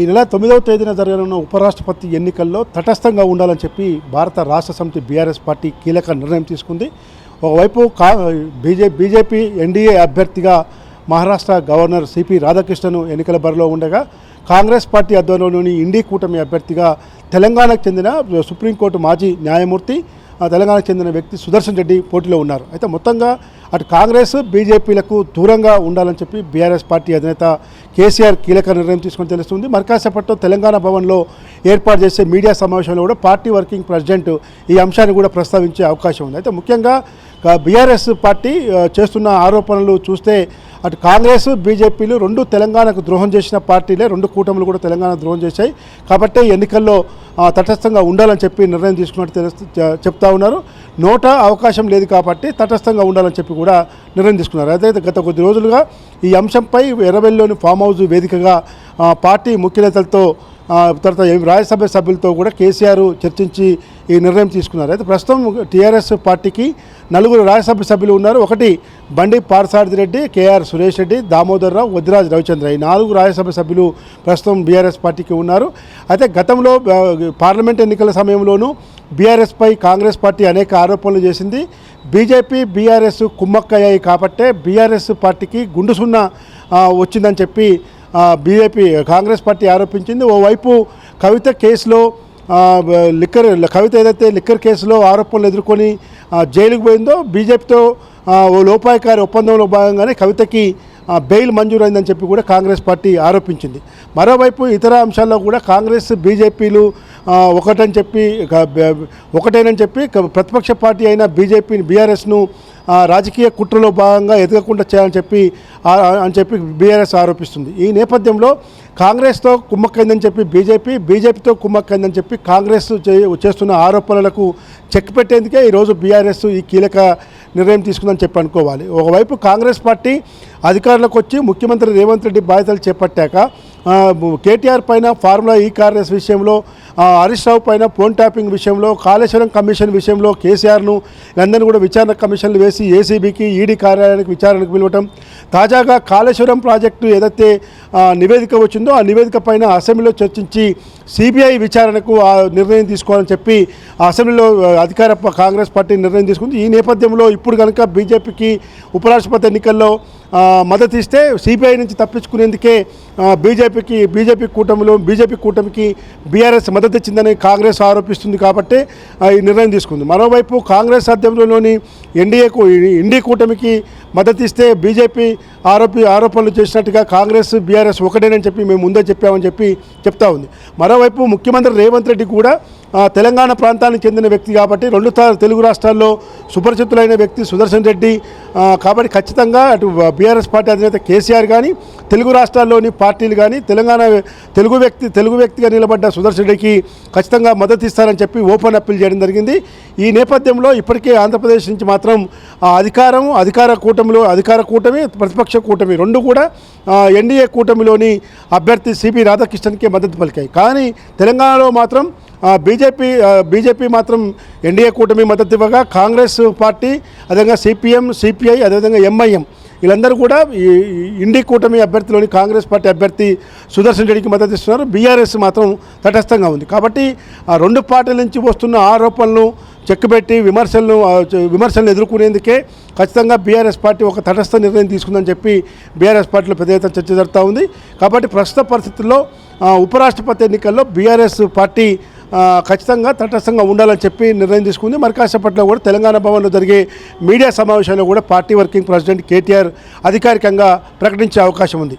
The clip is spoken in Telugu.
ఈ నెల తొమ్మిదవ తేదీన జరగనున్న ఉపరాష్ట్రపతి ఎన్నికల్లో తటస్థంగా ఉండాలని చెప్పి భారత రాష్ట్ర సమితి బీఆర్ఎస్ పార్టీ కీలక నిర్ణయం తీసుకుంది. ఒకవైపు కా బీజే బీజేపీ ఎన్డీఏ అభ్యర్థిగా మహారాష్ట్ర గవర్నర్ సిపి రాధాకృష్ణను ఎన్నికల బరిలో ఉండగా కాంగ్రెస్ పార్టీ ఆధ్వర్యంలోని ఇండి కూటమి అభ్యర్థిగా తెలంగాణకు చెందిన సుప్రీంకోర్టు మాజీ న్యాయమూర్తి తెలంగాణకు చెందిన వ్యక్తి సుదర్శన్ రెడ్డి పోటీలో ఉన్నారు. అయితే మొత్తంగా అటు కాంగ్రెస్ బీజేపీలకు దూరంగా ఉండాలని చెప్పి బీఆర్ఎస్ పార్టీ అధినేత కేసీఆర్ కీలక నిర్ణయం తీసుకొని తెలుస్తుంది. మర్కాసేపట్లో తెలంగాణ భవన్లో ఏర్పాటు చేసే మీడియా సమావేశంలో కూడా పార్టీ వర్కింగ్ ప్రెసిడెంట్ ఈ అంశాన్ని కూడా ప్రస్తావించే అవకాశం ఉంది. అయితే ముఖ్యంగా బీఆర్ఎస్ పార్టీ చేస్తున్న ఆరోపణలు చూస్తే అటు కాంగ్రెస్ బీజేపీలు రెండు తెలంగాణకు ద్రోహం చేసిన పార్టీలే రెండు కూటములు కూడా తెలంగాణ ద్రోహం చేశాయి. కాబట్టి ఎన్నికల్లో తటస్థంగా ఉండాలని చెప్పి నిర్ణయం తీసుకున్నట్టు తెలుస్తూ చెప్తా ఉన్నారు. నోట అవకాశం లేదు కాబట్టి తటస్థంగా ఉండాలని చెప్పి కూడా నిర్ణయం తీసుకున్నారు. అదే గత కొద్ది రోజులుగా ఈ అంశంపై ఎర్రవెల్లిలోని ఫామ్ హౌస్ వేదికగా పార్టీ ముఖ్య నేతలతో తర్వాత రాజ్యసభ సభ్యులతో కూడా కేసీఆర్ చర్చించి ఈ నిర్ణయం తీసుకున్నారు. అయితే ప్రస్తుతం టీఆర్ఎస్ పార్టీకి నలుగురు రాజ్యసభ సభ్యులు ఉన్నారు. ఒకటి బండి పార్సారథి రెడ్డి కేఆర్ సురేష్ రెడ్డి దామోదర్ రావు వద్దిరాజ్ రవిచంద్ర. ఈ నాలుగు రాజ్యసభ సభ్యులు ప్రస్తుతం బీఆర్ఎస్ పార్టీకి ఉన్నారు. అయితే గతంలో పార్లమెంట్ ఎన్నికల సమయంలోనూ బీఆర్ఎస్పై కాంగ్రెస్ పార్టీ అనేక ఆరోపణలు చేసింది. బీజేపీ బీఆర్ఎస్ కుమ్మక్కయ్యాయి కాబట్టే బీఆర్ఎస్ పార్టీకి గుండు సున్నా వచ్చిందని చెప్పి బీజేపీ కాంగ్రెస్ పార్టీ ఆరోపించింది. ఓవైపు కవిత కేసులో లిక్కర్ కవిత ఏదైతే లిక్కర్ కేసులో ఆరోపణలు ఎదుర్కొని జైలుకు పోయిందో బీజేపీతో ఓ లోపాయకారి ఒప్పందంలో భాగంగానే కవితకి బెయిల్ మంజూరైందని చెప్పి కూడా కాంగ్రెస్ పార్టీ ఆరోపించింది. మరోవైపు ఇతర అంశాల్లో కూడా కాంగ్రెస్ బీజేపీలు ఒకటని చెప్పి ఒకటేనని చెప్పి ప్రతిపక్ష పార్టీ అయిన బీజేపీ బీఆర్ఎస్ను రాజకీయ కుట్రలో భాగంగా ఎదగకుండా చేయాలని చెప్పి అని చెప్పి బీఆర్ఎస్ ఆరోపిస్తుంది. ఈ నేపథ్యంలో కాంగ్రెస్తో కుమ్మక్కైందని చెప్పి బీజేపీ బీజేపీతో కుమ్మక్కైందని చెప్పి కాంగ్రెస్ చేస్తున్న ఆరోపణలకు చెక్ పెట్టేందుకే ఈరోజు బీఆర్ఎస్ ఈ కీలక నిర్ణయం తీసుకుందని చెప్పి అనుకోవాలి. ఒకవైపు కాంగ్రెస్ పార్టీ అధికారంలోకి వచ్చి ముఖ్యమంత్రి రేవంత్ రెడ్డి బాధ్యతలు చేపట్టాక కేటీఆర్ పైన ఫార్ములా ఈ కాంగ్రెస్ విషయంలో హరీష్ రావు పైన ఫోన్ ట్యాపింగ్ విషయంలో కాళేశ్వరం కమిషన్ విషయంలో కేసీఆర్ను అందరినీ కూడా విచారణ కమిషన్లు వేసి ఏసీబీకి ఈడీ కార్యాలయానికి విచారణకు పిలవటం తాజాగా కాళేశ్వరం ప్రాజెక్టు ఏదైతే నివేదిక వచ్చిందో ఆ నివేదిక పైన అసెంబ్లీలో చర్చించి సిబిఐ విచారణకు ఆ నిర్ణయం తీసుకోవాలని చెప్పి అసెంబ్లీలో అధికార కాంగ్రెస్ పార్టీ నిర్ణయం తీసుకుంది. ఈ నేపథ్యంలో ఇప్పుడు కనుక బీజేపీకి ఉపరాష్ట్రపతి ఎన్నికల్లో మద్దతు ఇస్తే సిబిఐ నుంచి తప్పించుకునేందుకే బీజేపీకి బీజేపీ కూటమిలో బీజేపీ కూటమికి బీఆర్ఎస్ మద్దతు ఇచ్చిందని కాంగ్రెస్ ఆరోపిస్తుంది కాబట్టి ఈ నిర్ణయం తీసుకుంది. మరోవైపు కాంగ్రెస్ ఆధ్వర్యంలోని ఎన్డీఏకు ఎన్డీ కూటమికి మద్దతు ఇస్తే బీజేపీ ఆరోపి ఆరోపణలు చేసినట్టుగా కాంగ్రెస్ బీఆర్ఎస్ ఒకటేనని చెప్పి మేము ముందే చెప్పామని చెప్పి చెప్తా ఉంది. మరోవైపు ముఖ్యమంత్రి రేవంత్ రెడ్డి కూడా తెలంగాణ ప్రాంతానికి చెందిన వ్యక్తి కాబట్టి రెండు తెలుగు రాష్ట్రాల్లో సుపరిచితులైన వ్యక్తి సుదర్శన్ రెడ్డి కాబట్టి ఖచ్చితంగా అటు బీఆర్ఎస్ పార్టీ అధినేత కేసీఆర్ కానీ తెలుగు రాష్ట్రాల్లోని పార్టీలు కానీ తెలంగాణ తెలుగు వ్యక్తి తెలుగు వ్యక్తిగా నిలబడ్డ సుదర్శన్ రెడ్డికి ఖచ్చితంగా మద్దతు ఇస్తారని చెప్పి ఓపెన్ అప్పీల్ చేయడం జరిగింది. ఈ నేపథ్యంలో ఇప్పటికే ఆంధ్రప్రదేశ్ నుంచి మాత్రం అధికారం అధికార కూటమిలో అధికార కూటమి ప్రతిపక్ష కూటమి రెండు కూడా ఎన్డీఏ కూటమిలోని అభ్యర్థి సిపి రాధాకృష్ణన్కే మద్దతు పలికాయి. కానీ తెలంగాణలో మాత్రం బీజేపీ బీజేపీ మాత్రం ఎన్డీఏ కూటమి మద్దతు ఇవ్వగా కాంగ్రెస్ పార్టీ అదేవిధంగా సిపిఎం సిపిఐ అదేవిధంగా ఎంఐఎం వీళ్ళందరూ కూడా ఈ ఇండి కూటమి అభ్యర్థిలోని కాంగ్రెస్ పార్టీ అభ్యర్థి సుదర్శన్ రెడ్డికి మద్దతు ఇస్తున్నారు. బీఆర్ఎస్ మాత్రం తటస్థంగా ఉంది. కాబట్టి ఆ రెండు పార్టీల నుంచి వస్తున్న ఆరోపణలు చెక్కుపెట్టి విమర్శలను విమర్శలను ఎదుర్కొనేందుకే ఖచ్చితంగా బీఆర్ఎస్ పార్టీ ఒక తటస్థ నిర్ణయం తీసుకుందని చెప్పి బీఆర్ఎస్ పార్టీలో పెద్ద ఎత్తున చర్చ జరుగుతూ ఉంది. కాబట్టి ప్రస్తుత పరిస్థితుల్లో ఉపరాష్ట్రపతి ఎన్నికల్లో బీఆర్ఎస్ పార్టీ ఖచ్చితంగా తటస్థంగా ఉండాలని చెప్పి నిర్ణయం తీసుకుంది. మరి కాసేపట్లో కూడా తెలంగాణ భవన్లో జరిగే మీడియా సమావేశంలో కూడా పార్టీ వర్కింగ్ ప్రెసిడెంట్ కేటీఆర్ అధికారికంగా ప్రకటించే అవకాశం ఉంది.